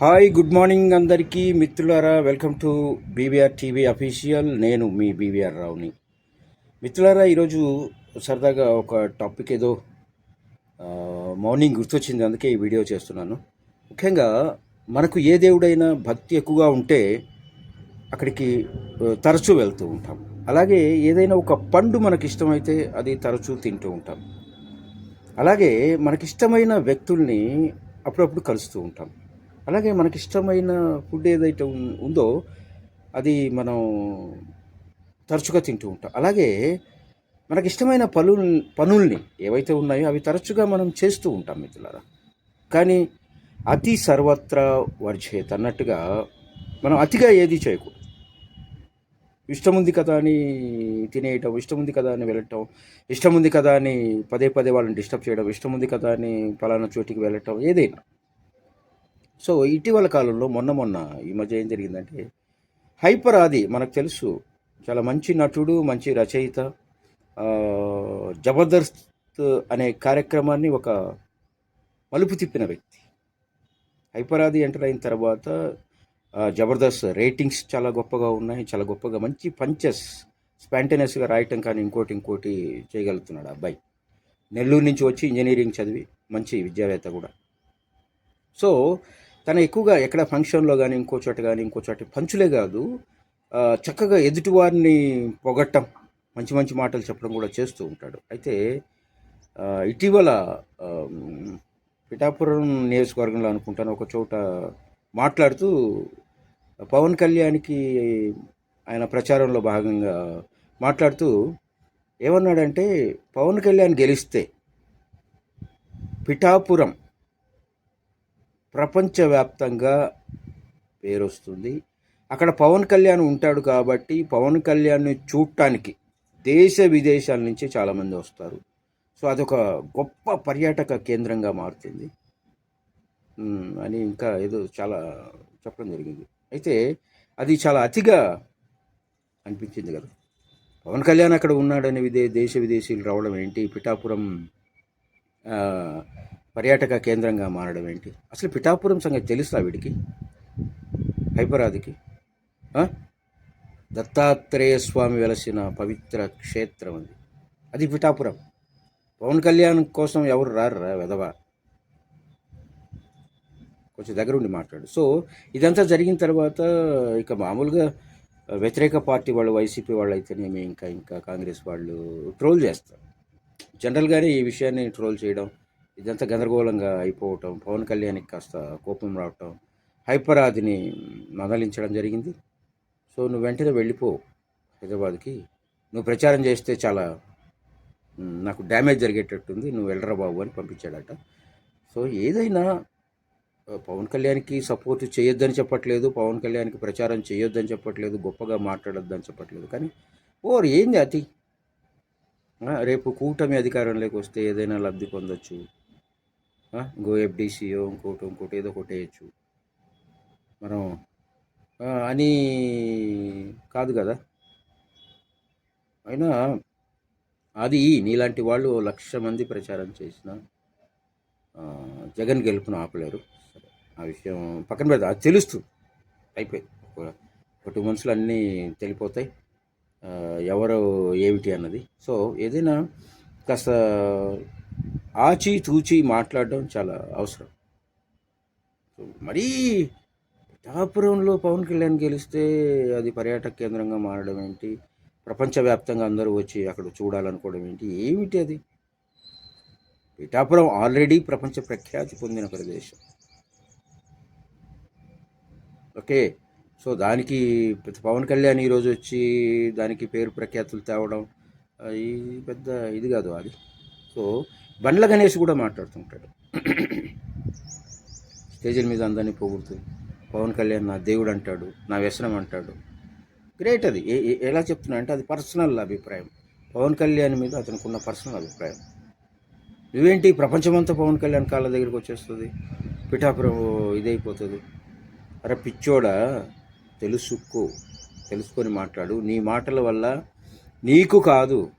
Hi good morning అందరికీ. మిత్రులారా welcome to BVR TV official. నేను మీ బీవీఆర్ రావుని. మిత్రులారా ఈరోజు సరదాగా ఒక టాపిక్ ఏదో మార్నింగ్ గుర్తొచ్చింది. అందుకే ఈ వీడియో చేస్తున్నాను. ముఖ్యంగా మనకు ఏ దేవుడైనా భక్తి ఎక్కువగా ఉంటే అక్కడికి తరచూ వెళ్తూ ఉంటాం. అలాగే ఏదైనా ఒక పండు మనకి ఇష్టమైతే అది తరచూ తింటూ ఉంటాం. అలాగే మనకిష్టమైన వ్యక్తుల్ని అప్పుడప్పుడు కలుస్తూ ఉంటాం. అలాగే మనకి ఇష్టమైన ఫుడ్ ఏదైతే ఉందో అది మనం తరచుగా తింటూ ఉంటాం. అలాగే మనకిష్టమైన పలు పనుల్ని ఏవైతే ఉన్నాయో అవి తరచుగా మనం చేస్తూ ఉంటాం మిత్రులారా. కానీ అతి సర్వత్రా వర్జేత్ అన్నట్టుగా మనం అతిగా ఏది చేయకూడదు. ఇష్టం ఉంది కదా అని తినేయటం ఇష్టం ఉంది కదా అని వెళ్ళటం ఇష్టం ఉంది కదా అని పదే పదే వాళ్ళని డిస్టర్బ్ చేయడం ఇష్టం ఉంది కదా అని పలానా చోటికి వెళ్ళటం ఏదైనా సో ఇటీవల కాలంలో మొన్న మొన్న ఈ మధ్య ఏం జరిగిందంటే హైపర్ ఆది మనకు తెలుసు చాలా మంచి నటుడు మంచి రచయిత జబర్దస్త్ అనే కార్యక్రమాన్ని ఒక మలుపు తిప్పిన వ్యక్తి. హైపర్ ఆది ఎంటర్ అయిన తర్వాత జబర్దస్త్ రేటింగ్స్ చాలా గొప్పగా ఉన్నాయి చాలా గొప్పగా మంచి పంచెస్ స్పాంటేనియస్గా రాయటం కానీ ఇంకోటి ఇంకోటి చేయగలుగుతున్నాడు అబ్బాయి. నెల్లూరు నుంచి వచ్చి ఇంజనీరింగ్ చదివి మంచి విద్యావేత్త కూడా. సో తను ఎక్కువగా ఎక్కడ ఫంక్షన్లో కానీ ఇంకో చోట కానీ ఇంకో చోట పంచులే కాదు చక్కగా ఎదుటివారిని పొగట్టం మంచి మంచి మాటలు చెప్పడం కూడా చేస్తూ ఉంటాడు. అయితే ఇటీవల పిఠాపురం నియోజకవర్గంలో అనుకుంటాను ఒక చోట మాట్లాడుతూ పవన్ కళ్యాణ్కి ఆయన ప్రచారంలో భాగంగా మాట్లాడుతూ ఏమన్నాడంటే పవన్ కళ్యాణ్ గెలిస్తే పిఠాపురం ప్రపంచవ్యాప్తంగా పేరొస్తుంది. అక్కడ పవన్ కళ్యాణ్ ఉంటాడు కాబట్టి పవన్ కళ్యాణ్ని చూడటానికి దేశ విదేశాల నుంచి చాలామంది వస్తారు. సో అదొక గొప్ప పర్యాటక కేంద్రంగా మారుతుంది. అని ఇంకా ఏదో చాలా చెప్పడం జరిగింది. అయితే అది చాలా అతిగా అనిపించింది కదా. పవన్ కళ్యాణ్ అక్కడ ఉన్నాడని విదే దేశ విదేశీయులు రావడం ఏంటి? పిఠాపురం పర్యాటక కేంద్రంగా మారడం ఏంటి? అసలు పిఠాపురం సంగతి తెలుసా వీడికి? హైపరాదికి? దత్తాత్రేయ స్వామి వెలసిన పవిత్ర క్షేత్రం అది. అది పిఠాపురం. పవన్ కళ్యాణ్ కోసం ఎవరు రారురా వెధవ? కొంచెం దగ్గరుండి మాట్లాడు. సో ఇదంతా జరిగిన తర్వాత ఇక మామూలుగా వ్యతిరేక పార్టీ వాళ్ళు వైసీపీ వాళ్ళు అయితేనేమి ఇంకా ఇంకా కాంగ్రెస్ వాళ్ళు ట్రోల్ చేస్తారు. జనరల్గానే ఈ విషయాన్ని ట్రోల్ చేయడం ఇదంతా గందరగోళంగా అయిపోవటం పవన్ కళ్యాణ్కి కాస్త కోపం రావటం హైపర్ ఆదిని మందలించడం జరిగింది. సో నువ్వు వెంటనే వెళ్ళిపో హైదరాబాద్కి. నువ్వు ప్రచారం చేస్తే చాలా నాకు డ్యామేజ్ జరిగేటట్టుంది నువ్వు వెళ్ళరా బాబు అని పంపించాడట. సో ఏదైనా పవన్ కళ్యాణ్కి సపోర్ట్ చేయొద్దని చెప్పట్లేదు పవన్ కళ్యాణ్కి ప్రచారం చేయొద్దని చెప్పట్లేదు గొప్పగా మాట్లాడొద్దని చెప్పట్లేదు. కానీ ఓర్ ఏంది అతి? రేపు కూటమి అధికారంలోకి వస్తే ఏదైనా లబ్ధి పొందొచ్చు. గో ఇంకో ఇంకోటి ఇంకోటి ఏదో ఒకటి వేయచ్చు. మనం అని కాదు కదా? అయినా అది నీలాంటి వాళ్ళు లక్ష మంది ప్రచారం చేసిన జగన్ గెలుపును ఆపలేరు. సరే ఆ విషయం పక్కన పెద్ద అది తెలుస్తుంది. అయిపోయింది. ఒక- టూ మంత్స్లో అన్నీ తెలిపోతాయి. ఎవరు ఏమిటి అన్నది. సో ఏదైనా కాస్త ఆచి తూచి మాట్లాడడం చాలా అవసరం. సో మరీ పిఠాపురంలో పవన్ కళ్యాణ్ గెలిస్తే అది పర్యాటక కేంద్రంగా మారడం ఏంటి? ప్రపంచవ్యాప్తంగా అందరూ వచ్చి అక్కడ చూడాలనుకోవడం ఏంటి? ఏమిటి అది? పిఠాపురం ఆల్రెడీ ప్రపంచ ప్రఖ్యాతి పొందిన ప్రదేశం. ఓకే సో దానికి పవన్ కళ్యాణ్ ఈరోజు వచ్చి దానికి పేరు ప్రఖ్యాతులు తేవడం ఆ, ఇది పెద్ద ఇది కాదు అది. సో బండ్ల గణేష్ కూడా మాట్లాడుతుంటాడు. స్టేజీల మీద అందరినీ పొగుడుతూ పవన్ కళ్యాణ్ నా దేవుడు అంటాడు నా వ్యసనం అంటాడు. గ్రేట్ అది. ఏ- ఎలా చెప్తున్నా అంటే అది పర్సనల్ అభిప్రాయం. పవన్ కళ్యాణ్ మీద అతనికి ఉన్న పర్సనల్ అభిప్రాయం. నువ్వేంటి ప్రపంచమంతా పవన్ కళ్యాణ్ కాళ్ళ దగ్గరికి వచ్చేస్తుంది? పిఠాపురం ఇదైపోతుంది. అరే పిచ్చోడా తెలుసుకో తెలుసుకొని మాట్లాడు. నీ మాటల వల్ల నీకు కాదు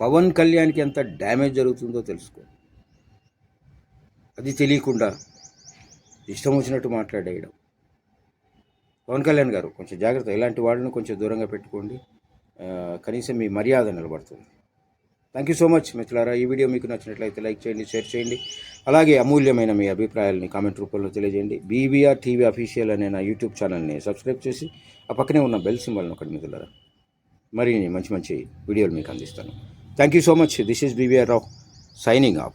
పవన్ కళ్యాణ్కి ఎంత డ్యామేజ్ జరుగుతుందో తెలుసుకో. అది తెలియకుండా ఇష్టం వచ్చినట్టు మాట్లాడేయడం. పవన్ కళ్యాణ్ గారు కొంచెం జాగ్రత్త ఇలాంటి వాళ్ళని కొంచెం దూరంగా పెట్టుకోండి. కనీసం మీ మర్యాద నిలబడుతుంది. థ్యాంక్ యూ సో మచ్ మిత్రులారా. ఈ వీడియో మీకు నచ్చినట్లయితే లైక్ చేయండి షేర్ చేయండి. అలాగే అమూల్యమైన మీ అభిప్రాయాలని కామెంట్ రూపంలో తెలియజేయండి. బీబీఆర్ టీవీ అఫీషియల్ అనే నా యూట్యూబ్ ఛానల్ని సబ్స్క్రైబ్ చేసి ఆ పక్కనే ఉన్న బెల్ సింబల్ని ఒకటి మిత్రులారా మరిన్ని మంచి మంచి వీడియోలు మీకు అందిస్తాను. Thank you so much. This is BVR Rao signing off.